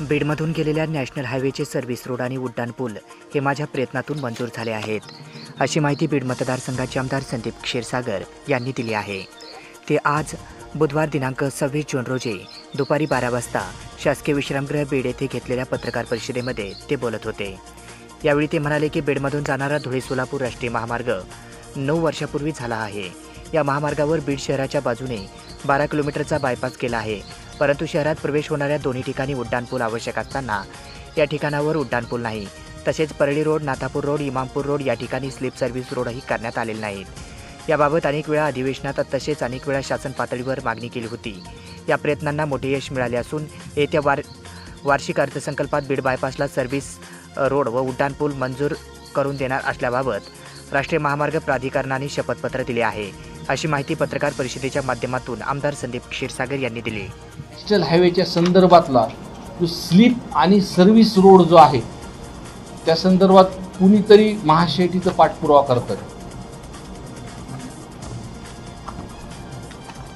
बीडमधून गेलेल्या national हायवेचे service road आणि उड्डाण पूल हे माझ्या प्रयत्नातून मंजूर झाले आहेत. अशी माहिती बीड मतदारसंघाचे आमदार संदीप क्षीरसागर यांनी दिली आहे. ते आज बुधवार दिनांक सव्वीस जून रोजी दुपारी बारा वाजता शासकीय विश्रामगृह बीड येथे घेतलेल्या पत्रकार परिषदेमध्ये ते बोलत होते. यावेळी ते म्हणाले की बीडमधून जाणारा धुळे सोलापूर राष्ट्रीय महामार्ग नऊ वर्षापूर्वी झाला आहे. या महामार्गावर बीड शहराच्या बाजूने बारा किलोमीटरचा बायपास केला आहे. परंतु शहरात प्रवेश होणाऱ्या दोन्ही ठिकाणी उड्डाणपूल आवश्यक असताना या ठिकाणावर उड्डाणपूल नाही. तसेच Parli road Nathapur road Imampur road या ठिकाणी स्लीप सर्व्हिस रोडही करण्यात आलेले नाहीत. याबाबत अनेक वेळा अधिवेशनात तसेच अनेक वेळा शासन पातळीवर मागणी केली होती. या प्रयत्नांना मोठे यश मिळाले असून येत्या वार वार्षिक अर्थसंकल्पात बीड बायपासला सर्व्हिस रोड व उड्डाणपूल मंजूर करून देणार असल्याबाबत राष्ट्रीय महामार्ग प्राधिकरणाने शपथपत्र दिले आहे. अशी माहिती पत्रकार परिषदेच्या माध्यमातून आमदार संदीप क्षीरसागर यांनी दिली. नॅशनल हायवेच्या संदर्भातला जो स्लीप आणि सर्व्हिस रोड जो आहे त्या संदर्भात कुणीतरी महाशेटीचा पाठपुरावा करतात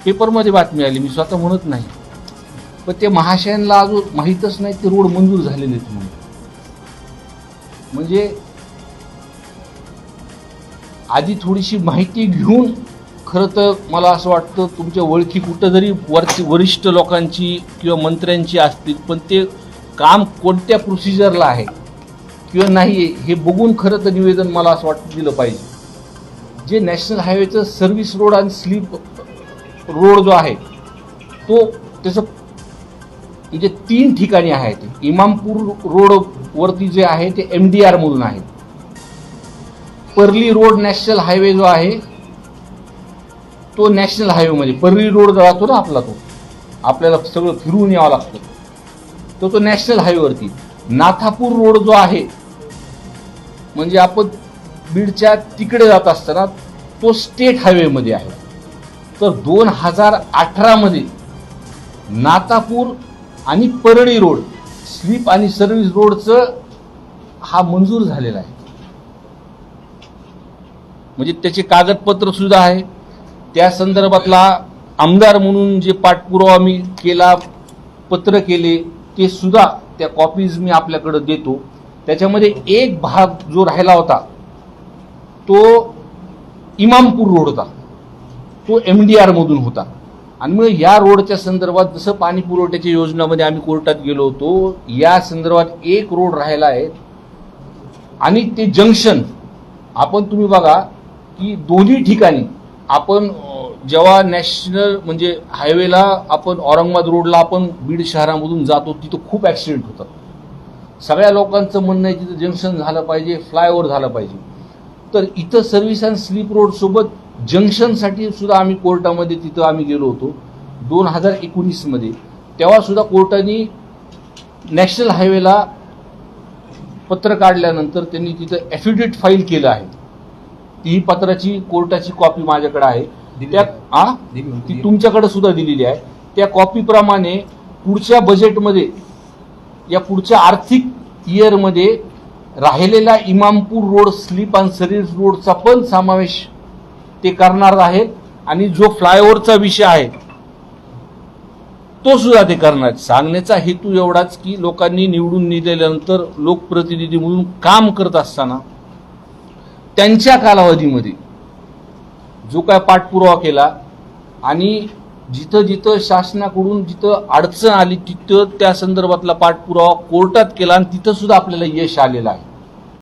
पेपरमध्ये बातमी आली मी स्वतः म्हणत नाही. पण ते महाशयांना अजून माहीतच नाही ते रोड मंजूर झालेले आहेत म्हणून. म्हणजे आधी थोडीशी माहिती घेऊन खरं तर मला असं वाटतं तुमच्या ओळखी कुठं जरी वरची वरिष्ठ लोकांची किंवा मंत्र्यांची असतील पण ते काम कोणत्या प्रोसिजरला आहे किंवा नाही हे बघून खरं तर निवेदन मला असं वाटतं दिलं पाहिजे. जे नॅशनल हायवेचं सर्व्हिस रोड आणि स्लीप रोड जो आहे तो त्याचं म्हणजे तीन ठिकाणी आहे ते. इमामपूर रोडवरती जे आहे ते एम डी आर म्हणून आहे. पर्ली रोड नॅशनल हायवे जो आहे तो नॅशनल हायवेमध्ये परळी रोड जातो ना आपला तो आपल्याला सगळं फिरून यावं लागतं. तो तो नॅशनल हायवेवरती नाथापूर रोड जो आहे म्हणजे आपण बीडच्या तिकडे जात असताना तो स्टेट हायवेमध्ये आहे. तर दोन हजार अठरामध्ये नातापूर आणि परळी रोड स्लीप आणि सर्व्हिस रोडचं हा मंजूर झालेला आहे. म्हणजे त्याचे कागदपत्र सुद्धा आहे. त्या संदर्भातला आमदार म्हणून जे पाठपुरावा मी केला पत्र केले ते सुद्धा त्या कॉपीज मी आपल्याकडे देतो. त्याच्यामध्ये एक भाग जो राहिला होता तो इमामपूर रोड होता. तो एम डी आरमधून होता. आणि मग या रोडच्या संदर्भात जसं पाणी पुरवठ्याच्या योजनामध्ये आम्ही कोर्टात गेलो होतो या संदर्भात एक रोड राहिला आहे. आणि ते जंक्शन आपण तुम्ही बघा की दोन्ही ठिकाणी आपण जेव्हा नॅशनल म्हणजे हायवेला आपण औरंगाबाद रोडला आपण बीड शहरामधून जातो तिथं खूप ॲक्सिडेंट होतात. सगळ्या लोकांचं म्हणणं आहे तिथं जंक्शन झालं पाहिजे फ्लायओव्हर झालं पाहिजे. तर इथं सर्व्हिस अँड स्लीप रोडसोबत जंक्शनसाठी सुद्धा आम्ही कोर्टामध्ये तिथं आम्ही गेलो होतो. दोन हजार एकोणीसमध्ये तेव्हासुद्धा कोर्टाने नॅशनल हायवेला पत्र काढल्यानंतर त्यांनी तिथं ॲफिडेविट फाईल केलं आहे. ती पत्राची कोर्टाची कॉपी माझ्याकडे आहे. त्या आ ती तुमच्याकडे सुद्धा दिलेली आहे. त्या कॉपीप्रमाणे पुढच्या बजेटमध्ये या पुढच्या आर्थिक इयरमध्ये राहिलेला Imampur road slip and service रोडचा पण समावेश ते करणार आहेत. आणि जो फ्लायओव्हरचा विषय आहे तो सुद्धा ते करणार. सांगण्याचा हेतू एवढाच की लोकांनी निवडून दिल्यानंतर लोकप्रतिनिधी म्हणून काम करत असताना त्यांच्या कालावधीमध्ये जो काय पाठपुरावा केला आणि जिथं जिथं शासनाकडून जिथं अडचण आली तिथं त्या संदर्भातला पाठपुरावा कोर्टात केला आणि तिथं सुद्धा आपल्याला यश आलेलं आहे.